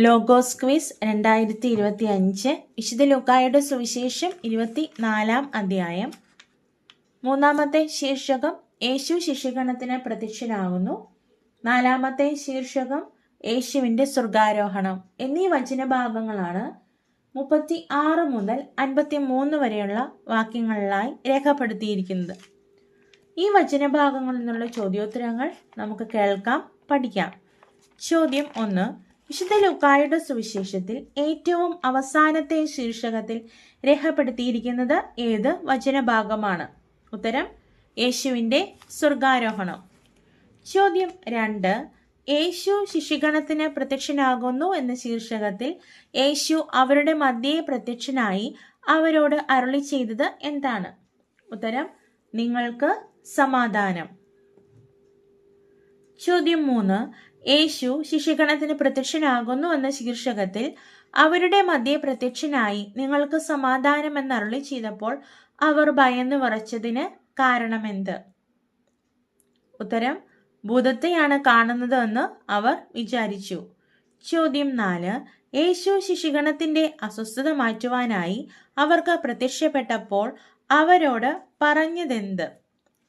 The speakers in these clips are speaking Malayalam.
ലോഗോസ് ക്വിസ് രണ്ടായിരത്തി ഇരുപത്തി അഞ്ച് വിശുദ്ധ ലുക്കായുടെ സുവിശേഷം ഇരുപത്തി നാലാം അധ്യായം. മൂന്നാമത്തെ ശീർഷകം യേശു ശിഷ്യഗണത്തിന് പ്രത്യക്ഷനാകുന്നു. നാലാമത്തെ ശീർഷകം യേശുവിന്റെ സ്വർഗാരോഹണം എന്നീ വചനഭാഗങ്ങളാണ് മുപ്പത്തി ആറ് മുതൽ അൻപത്തി മൂന്ന് വരെയുള്ള വാക്യങ്ങളിലായി രേഖപ്പെടുത്തിയിരിക്കുന്നത്. ഈ വചനഭാഗങ്ങളിൽ നിന്നുള്ള ചോദ്യോത്തരങ്ങൾ നമുക്ക് കേൾക്കാം പഠിക്കാം. ചോദ്യം ഒന്ന് വിശുദ്ധ ലുക്കായുടെ സുവിശേഷത്തിൽ ഏറ്റവും അവസാനത്തെ ശീർഷകത്തിൽ രേഖപ്പെടുത്തിയിരിക്കുന്നത് ഏത് വചനഭാഗമാണ്? ഉത്തരം യേശുവിന്റെ സ്വർഗാരോഹണം. ചോദ്യം രണ്ട് യേശു ശിശുഗണത്തിന് പ്രത്യക്ഷനാകുന്നു എന്ന ശീർഷകത്തിൽ യേശു അവരുടെ മധ്യേ പ്രത്യക്ഷനായി അവരോട് അരുളി ചെയ്തത് എന്താണ്? ഉത്തരം നിങ്ങൾക്ക് സമാധാനം. ചോദ്യം മൂന്ന് യേശു ശിശുഗണത്തിന് പ്രത്യക്ഷനാകുന്നു എന്ന ശീർഷകത്തിൽ അവരുടെ മധ്യേ പ്രത്യക്ഷനായി നിങ്ങൾക്ക് സമാധാനം എന്നരുളി ചെയ്തപ്പോൾ അവർ ഭയന്ന് വിറച്ചതിന് കാരണമെന്ത്? ഉത്തരം ഭൂതത്തെയാണ് കാണുന്നത് എന്ന് അവർ വിചാരിച്ചു. ചോദ്യം നാല് യേശു ശിശുഗണത്തിന്റെ അസ്വസ്ഥത മാറ്റുവാനായി അവർക്ക് പ്രത്യക്ഷപ്പെട്ടപ്പോൾ അവരോട് പറഞ്ഞതെന്ത്?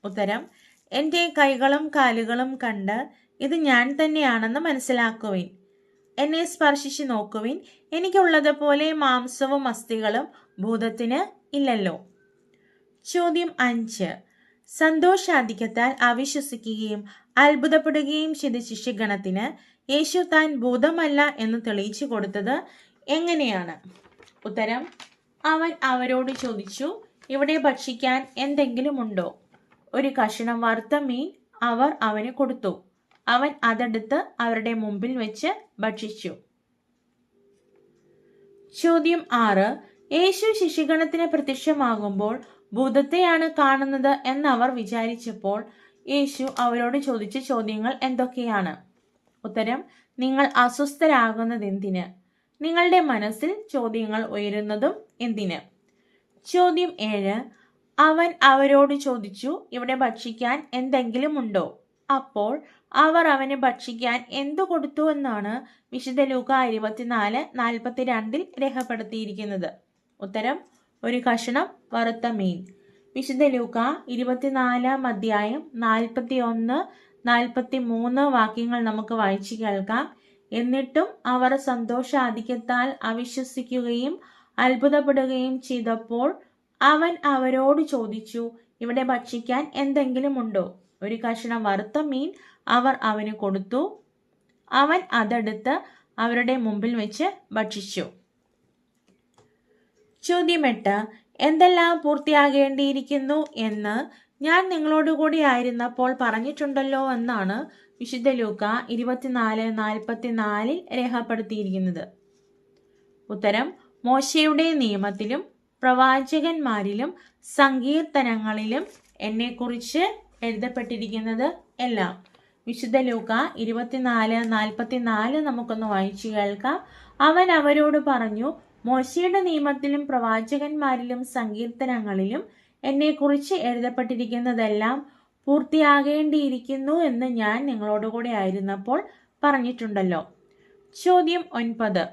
ഉത്തരം എന്റെ കൈകളും കാലുകളും കണ്ട് ഇത് ഞാൻ തന്നെയാണെന്ന് മനസ്സിലാക്കുവിൻ. എന്നെ സ്പർശിച്ചു നോക്കുവിൻ. എനിക്കുള്ളതുപോലെ മാംസവും അസ്ഥികളും ഭൂതത്തിന് ഇല്ലല്ലോ. ചോദ്യം അഞ്ച്. സന്തോഷാധിക്യത്താൽ അവിശ്വസിക്കുകയും അത്ഭുതപ്പെടുകയും ചെയ്ത ശിഷ്യഗണത്തിന് യേശു താൻ ഭൂതമല്ല എന്ന് തെളിയിച്ചു കൊടുത്തത് എങ്ങനെയാണ്? ഉത്തരം അവൻ അവരോട് ചോദിച്ചു ഇവിടെ ഭക്ഷിക്കാൻ എന്തെങ്കിലും ഉണ്ടോ? ഒരു കഷണം വറുത്ത മീൻ അവർ അവന് കൊടുത്തു. അവൻ അതെടുത്ത് അവരുടെ മുമ്പിൽ വെച്ച് ഭക്ഷിച്ചു. ചോദ്യം ആറ്. യേശു ശിശുഗണത്തിന് പ്രത്യക്ഷമാകുമ്പോൾ ഭൂതത്തെയാണ് കാണുന്നത് എന്നവർ വിചാരിച്ചപ്പോൾ യേശു അവരോട് ചോദിച്ച ചോദ്യങ്ങൾ എന്തൊക്കെയാണ്? ഉത്തരം നിങ്ങൾ അസ്വസ്ഥരാകുന്നത് എന്തിന് നിങ്ങളുടെ മനസ്സിൽ ചോദ്യങ്ങൾ ഉയരുന്നതും എന്തിന്? ചോദ്യം ഏഴ്. അവൻ അവരോട് ചോദിച്ചു ഇവിടെ ഭക്ഷിക്കാൻ എന്തെങ്കിലും ഉണ്ടോ? അപ്പോൾ അവർ അവന് ഭക്ഷിക്കാൻ എന്തു കൊടുത്തു എന്നാണ് വിശുദ്ധ ലൂക്ക ഇരുപത്തിനാല് നാൽപ്പത്തിരണ്ടിൽ രേഖപ്പെടുത്തിയിരിക്കുന്നത്. ഉത്തരം ഒരു കഷണം വറുത്ത മീൻ. വിശുദ്ധ ലൂക്ക ഇരുപത്തിനാലാം അധ്യായം നാൽപ്പത്തി ഒന്ന് നാൽപ്പത്തി മൂന്ന് വാക്യങ്ങൾ നമുക്ക് വായിച്ചു കേൾക്കാം. എന്നിട്ടും അവർ സന്തോഷാധിക്യത്താൽ അവിശ്വസിക്കുകയും അത്ഭുതപ്പെടുകയും ചെയ്തപ്പോൾ അവൻ അവരോട് ചോദിച്ചു ഇവിടെ ഭക്ഷിക്കാൻ എന്തെങ്കിലും ഉണ്ടോ? ഒരു കഷണം വറുത്ത മീൻ അവർ അവന് കൊടുത്തു. അവൻ അതെടുത്ത് അവരുടെ മുമ്പിൽ വെച്ച് ഭക്ഷിച്ചു. ചോദ്യം എട്ട് എന്തെല്ലാം പൂർത്തിയാകേണ്ടിയിരിക്കുന്നു എന്ന് ഞാൻ നിങ്ങളോടുകൂടി ആയിരുന്നപ്പോൾ പറഞ്ഞിട്ടുണ്ടല്ലോ എന്നാണ് വിശുദ്ധ ലൂക്ക ഇരുപത്തിനാല് നാൽപ്പത്തിനാലിൽ രേഖപ്പെടുത്തിയിരിക്കുന്നത്. ഉത്തരം മോശയുടെ നിയമത്തിലും പ്രവാചകന്മാരിലും സങ്കീർത്തനങ്ങളിലും എന്നെക്കുറിച്ച് എഴുതപ്പെട്ടിരിക്കുന്നത് എല്ലാം. വിശുദ്ധ ലൂക്ക ഇരുപത്തിനാല് നാൽപ്പത്തിനാല് നമുക്കൊന്ന് വായിച്ചു കേൾക്കാം. അവൻ അവരോട് പറഞ്ഞു മോശയുടെ നിയമത്തിലും പ്രവാചകന്മാരിലും സങ്കീർത്തനങ്ങളിലും എന്നെക്കുറിച്ച് എഴുതപ്പെട്ടിരിക്കുന്നതെല്ലാം പൂർത്തിയാകേണ്ടിയിരിക്കുന്നു എന്ന് ഞാൻ നിങ്ങളോടുകൂടെ ആയിരുന്നപ്പോൾ പറഞ്ഞിട്ടുണ്ടല്ലോ. ചോദ്യം ഒൻപത്.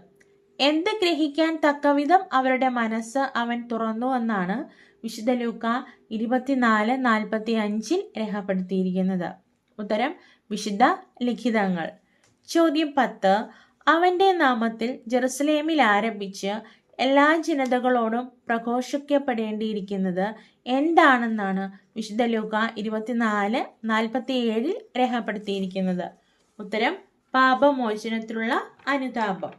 എന്ത് ഗ്രഹിക്കാൻ തക്കവിധം അവരുടെ മനസ്സ് അവൻ തുറന്നു എന്നാണ് വിശുദ്ധ ലൂക്ക ഇരുപത്തിനാല് നാൽപ്പത്തി അഞ്ചിൽ രേഖപ്പെടുത്തിയിരിക്കുന്നത്. ഉത്തരം വിശുദ്ധ ലിഖിതങ്ങൾ. ചോദ്യം പത്ത്. അവന്റെ നാമത്തിൽ ജെറുസലേമിൽ ആരംഭിച്ച് എല്ലാ ജനതകളോടും പ്രഘോഷിക്കപ്പെടേണ്ടിയിരിക്കുന്നത് എന്താണെന്നാണ് വിശുദ്ധ ലൂക്ക ഇരുപത്തിനാല് നാൽപ്പത്തി ഏഴിൽ രേഖപ്പെടുത്തിയിരിക്കുന്നത്. ഉത്തരം പാപമോചനത്തിലുള്ള അനുതാപം.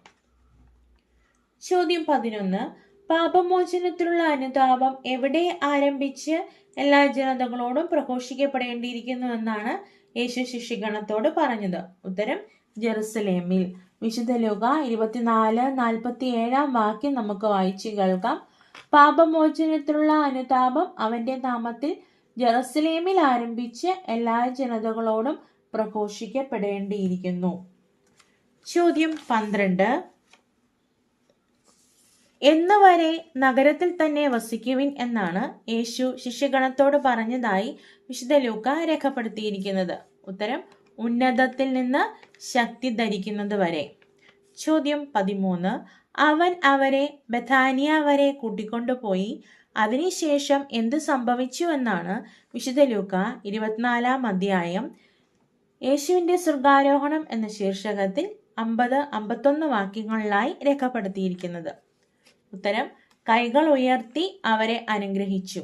ചോദ്യം പതിനൊന്ന്. പാപമോചനത്തിലുള്ള അനുതാപം എവിടെ ആരംഭിച്ച് എല്ലാ ജനതകളോടും പ്രഘോഷിക്കപ്പെടേണ്ടിയിരിക്കുന്നു എന്നാണ് യേശു ശിഷ്യഗണത്തോട് പറഞ്ഞത്. ഉത്തരം ജെറുസലേമിൽ. വിശുദ്ധ ലുക ഇരുപത്തിനാല് നാൽപ്പത്തി ഏഴാം വാക്യം നമുക്ക് വായിച്ചു കേൾക്കാം. പാപമോചനത്തിലുള്ള അനുതാപം അവന്റെ നാമത്തിൽ ജെറുസലേമിൽ ആരംഭിച്ച് എല്ലാ ജനതകളോടും പ്രഘോഷിക്കപ്പെടേണ്ടിയിരിക്കുന്നു. ചോദ്യം പന്ത്രണ്ട് എന്ന് വരെ നഗരത്തിൽ തന്നെ വസിക്കുവിൻ എന്നാണ് യേശു ശിഷ്യഗണത്തോട് പറഞ്ഞതായി വിശുദ്ധ ലൂക്ക രേഖപ്പെടുത്തിയിരിക്കുന്നത്. ഉത്തരം ഉന്നതത്തിൽ നിന്ന് ശക്തി ധരിക്കുന്നത് വരെ. ചോദ്യം പതിമൂന്ന്. അവൻ അവരെ ബഥാനിയ വരെ കൂട്ടിക്കൊണ്ടുപോയി. അതിനുശേഷം എന്ത് സംഭവിച്ചു എന്നാണ് വിശുദ്ധ ലൂക്ക ഇരുപത്തിനാലാം അധ്യായം യേശുവിന്റെ സ്വർഗാരോഹണം എന്ന ശീർഷകത്തിൽ അമ്പത് അമ്പത്തൊന്ന് വാക്യങ്ങളിലായി രേഖപ്പെടുത്തിയിരിക്കുന്നത്. ഉത്തരം കൈകൾ ഉയർത്തി അവരെ അനുഗ്രഹിച്ചു.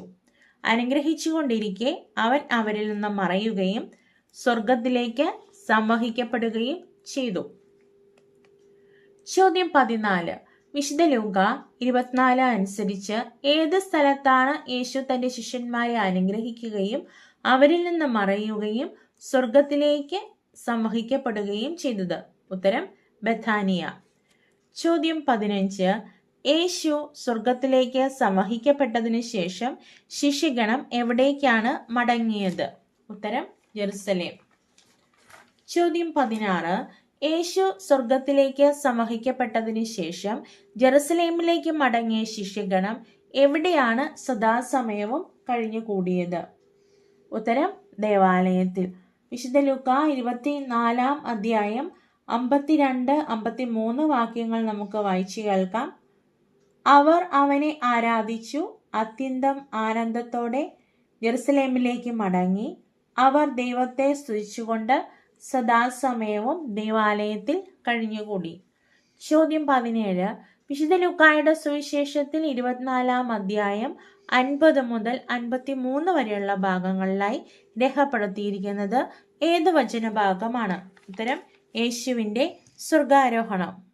അനുഗ്രഹിച്ചുകൊണ്ടിരിക്കെ അവൻ അവരിൽ നിന്ന് മറയുകയും സ്വർഗത്തിലേക്ക് സംവഹിക്കപ്പെടുകയും ചെയ്തു. ചോദ്യം പതിനാല്. വിശുദ്ധ ലൂക ഇരുപത്തിനാല് അനുസരിച്ച് ഏത് സ്ഥലത്താണ് യേശു തന്റെ ശിഷ്യന്മാരെ അനുഗ്രഹിക്കുകയും അവരിൽ നിന്ന് മറയുകയും സ്വർഗത്തിലേക്ക് സംവഹിക്കപ്പെടുകയും ചെയ്തത്? ഉത്തരം ബഥാനിയ. ചോദ്യം പതിനഞ്ച്. യേശു സ്വർഗത്തിലേക്ക് സംവഹിക്കപ്പെട്ടതിനു ശേഷം ശിഷ്യഗണം എവിടേക്കാണ് മടങ്ങിയത്? ഉത്തരം ജെറുസലേം. ചോദ്യം പതിനാറ്. യേശു സ്വർഗത്തിലേക്ക് സമഹിക്കപ്പെട്ടതിന് ശേഷം ജെറുസലേമിലേക്ക് മടങ്ങിയ ശിഷ്യഗണം എവിടെയാണ് സദാസമയവും കഴിഞ്ഞുകൂടിയത്? ഉത്തരം ദേവാലയത്തിൽ. വിശുദ്ധ ലുക്ക ഇരുപത്തിനാലാം അധ്യായം അമ്പത്തിരണ്ട് അമ്പത്തിമൂന്ന് വാക്യങ്ങൾ നമുക്ക് വായിച്ചു കേൾക്കാം. അവർ അവനെ ആരാധിച്ചു. അത്യന്തം ആനന്ദത്തോടെ ജെറുസലേമിലേക്ക് മടങ്ങി. അവർ ദൈവത്തെ സ്തുതിച്ചുകൊണ്ട് സദാസമയവും ദേവാലയത്തിൽ കഴിഞ്ഞുകൂടി. ചോദ്യം പതിനേഴ്. വിശുദ്ധ ലുക്കായുടെ സുവിശേഷത്തിൽ ഇരുപത്തിനാലാം അധ്യായം അൻപത് മുതൽ അൻപത്തി മൂന്ന് വരെയുള്ള ഭാഗങ്ങളിലായി രേഖപ്പെടുത്തിയിരിക്കുന്നത് ഏത് വചനഭാഗമാണ്? ഉത്തരം യേശുവിന്റെ സ്വർഗാരോഹണം